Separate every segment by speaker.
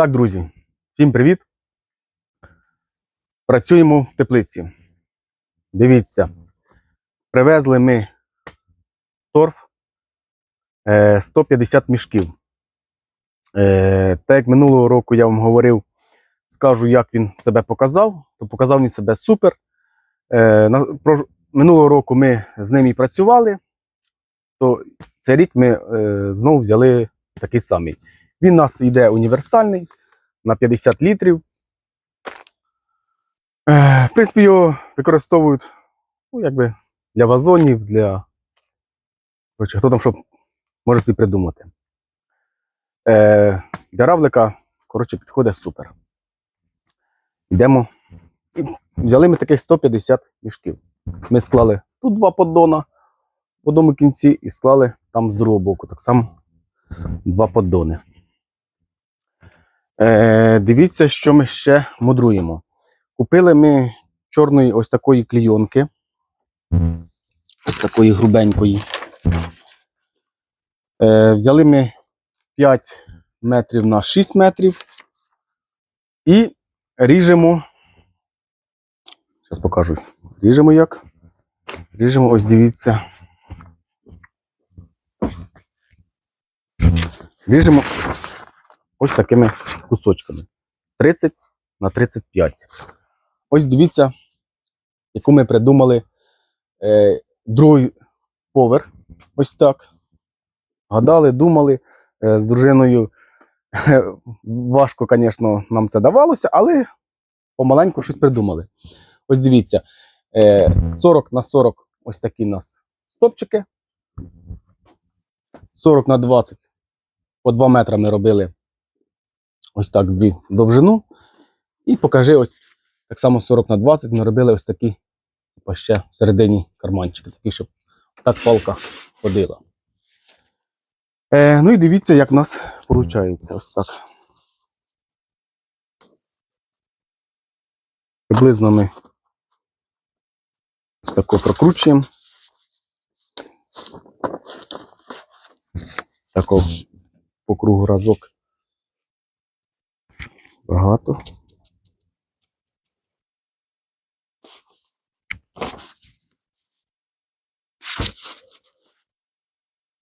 Speaker 1: Так, друзі, всім привіт. Працюємо в теплиці. Дивіться, привезли ми торф е, 150 мішків. Е, так як минулого року я вам говорив, скажу, як він себе показав, то показав він себе супер. Е, минулого року ми з ним і працювали, то цей рік ми е, знову взяли такий самий. Він у нас йде універсальний на 50 літрів. Е, В принципі, його використовують ну, якби для вазонів, для. Коротше, хто там що може це придумати. Е, Для равлика, коротше, підходить супер. Йдемо. Взяли ми таких 150 мішків. Ми склали тут два поддона в одному кінці і склали там з другого боку. Так само два поддони. Е, дивіться, що ми ще мудруємо. Купили ми чорної ось такої клійонки. Ось такої грубенької. Е, взяли ми 5 метрів на 6 метрів. І ріжемо. Зараз покажу. Ріжемо як. Ріжемо, ось дивіться. Ріжемо ось такими кусочками. 30 на 35. Ось дивіться, яку ми придумали е, другий поверх. Ось так. Гадали, думали е, з дружиною. Важко, звісно, нам це давалося, але помаленьку щось придумали. Ось дивіться, е, 40 на 40 ось такі у нас стопчики. 40 на 20 по 2 метри ми робили ось так дві довжину. І покажи ось так само 40 на 20 ми робили ось такі ще всередині карманчики, такі, щоб так палка ходила. Е, ну і дивіться, як в нас виходить. Ось так. Приблизно ми ось тако прокручуємо. Тако по кругу разок. Багато.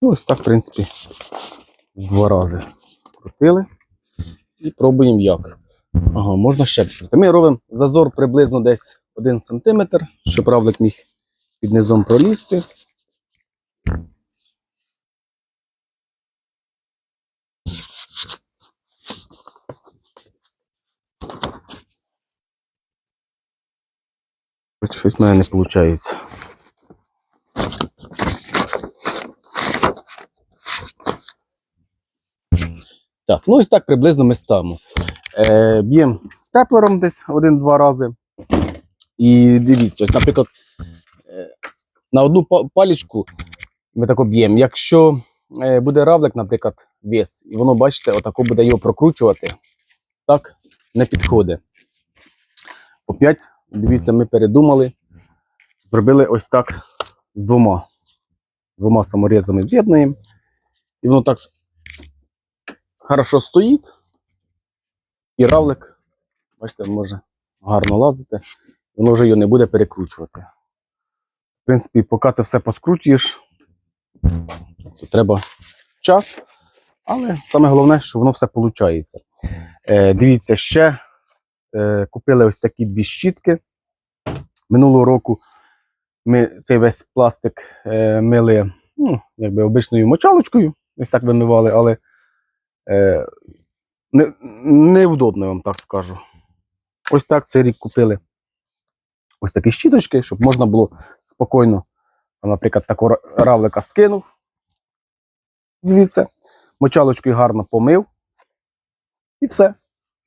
Speaker 1: Ну, ось так, в принципі, два рази скрутили. І пробуємо як. Ага, можна ще відкрити. Ми робимо зазор приблизно десь 1 см, щоб равлик міг під низом пролізти. Щось в мене не виходить. Так, ну ось так приблизно ми ставимо. Е, б'ємо степлером десь один-два рази. І дивіться, ось, наприклад, е, на одну палічку ми так б'ємо. Якщо е, буде равлик, наприклад, вес, і воно, бачите, отако буде його прокручувати, так не підходить. Опять, дивіться, ми передумали. Зробили ось так з двома. Двома саморізами з'єднуємо. І воно так хорошо стоїть. І равлик, бачите, може гарно лазити, воно вже його не буде перекручувати. В принципі, поки це все поскрутуєш, то треба час. Але саме головне, що воно все виходить. Е, дивіться, ще купили ось такі дві щітки. Минулого року ми цей весь пластик е, мили ну, якби обичною мочалочкою, ось так вимивали, але е, не, невдобно, я вам так скажу. Ось так цей рік купили ось такі щіточки, щоб можна було спокійно, наприклад, такого равлика скинув звідси, мочалочкою гарно помив. І все.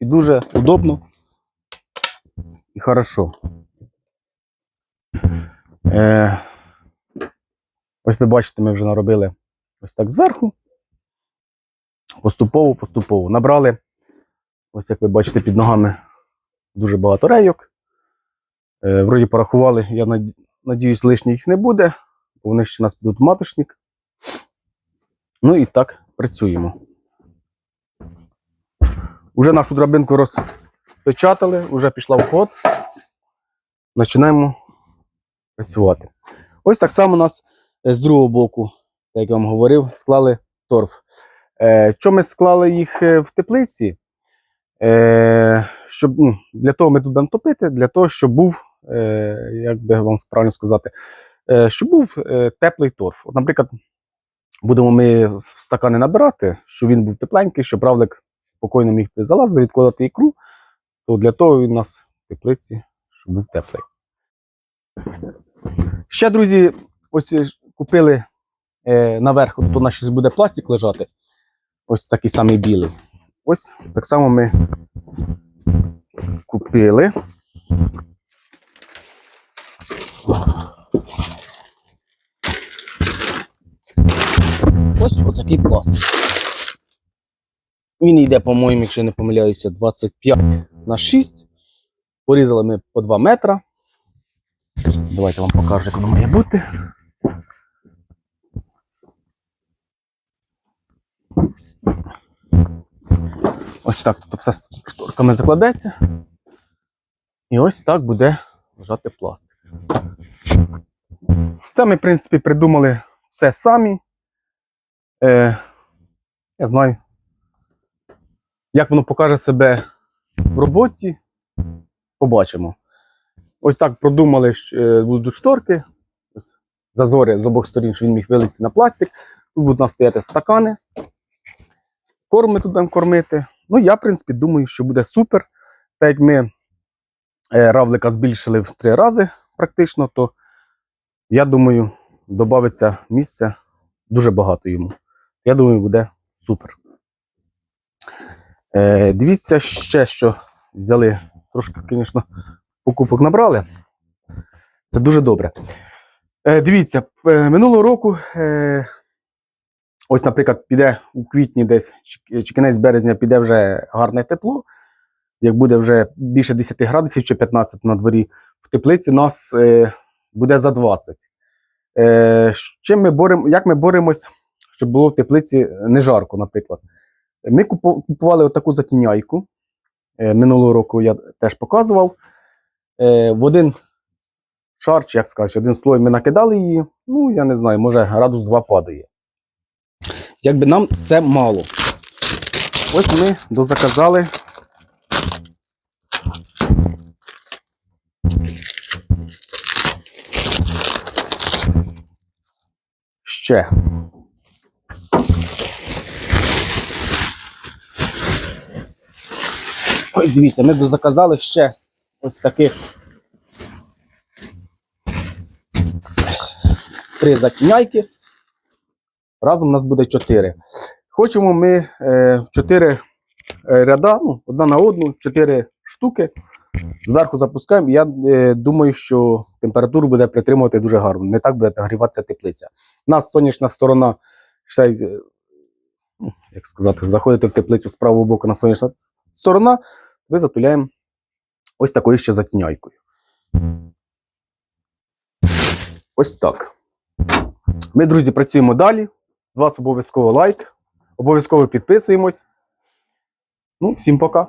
Speaker 1: І дуже удобно і хорошо. Е, ось ви бачите, ми вже наробили ось так зверху. Поступово, поступово. Набрали, ось як ви бачите, під ногами дуже багато рейок. Е, вроді порахували, я над- надіюсь, лишніх не буде, бо вони ще у нас підуть маточник. Ну і так працюємо. Уже нашу драбинку розпечатали, вже пішла в ход. Починаємо працювати. Ось так само у нас е, з другого боку, як я вам говорив, склали торф. Е, що ми склали їх е, в теплиці? Щоб, ну, для того ми тут будемо топити, для того, щоб був, як би вам правильно сказати, щоб був теплий торф. От, наприклад, будемо ми в стакани набирати, щоб він був тепленький, щоб равлик спокійно міг залазити, відкладати ікру, то для того він у нас в теплиці, щоб був теплий. Ще, друзі, ось купили е, наверх, тут у нас ще буде пластик лежати. Ось такий самий білий. Ось так само ми купили. Ось. Ось отакий пластик. Він йде, по-моєму, якщо не помиляюся, 25 на 6. Порізали ми по 2 метра. Давайте вам покажу, як воно має бути. Ось так тут все шторками закладеться. І ось так буде лежати пластик. Це ми, в принципі, придумали все самі. Е, я знаю, як воно покаже себе роботі. Побачимо. Ось так продумали, е, будуть шторки. Зазори з обох сторін, щоб він міг вилізти на пластик. Тут будуть у нас стояти стакани. Корм ми тут будемо кормити. Ну, я, в принципі, думаю, що буде супер. Так як ми е, равлика збільшили в три рази практично, то я думаю, додається місця дуже багато йому. Я думаю, буде супер. Е, дивіться ще, що взяли. Трошки, звісно, покупок набрали. Це дуже добре. Е, дивіться, е, минулого року, ось, наприклад, піде у квітні десь, чи, кінець березня піде вже гарне тепло. Як буде вже більше 10 градусів чи 15 на дворі, в теплиці нас е, буде за 20. Е, чим ми боремо, як ми боремось, щоб було в теплиці не жарко, наприклад. Ми купували отаку затіняйку. Е, минулого року я теж показував. Е, в один шар, чи як сказати, один слой ми накидали її. Ну, я не знаю, може градус 2 падає. Якби нам це мало. Ось ми дозаказали. Ще. Ось дивіться, ми заказали ще ось таких три затіняйки. Разом у нас буде чотири. Хочемо ми е, в чотири е, ряда, ну, одна на одну, чотири штуки. Зверху запускаємо. Я е, думаю, що температуру буде притримувати дуже гарно. Не так буде нагріватися теплиця. У нас сонячна сторона, ну, як сказати, заходите в теплицю з правого боку на сонячна сторона, ви затуляємо ось такою ще затіняйкою. Ось так. Ми, друзі, працюємо далі. З вас обов'язково лайк, обов'язково підписуємось. Ну, всім пока.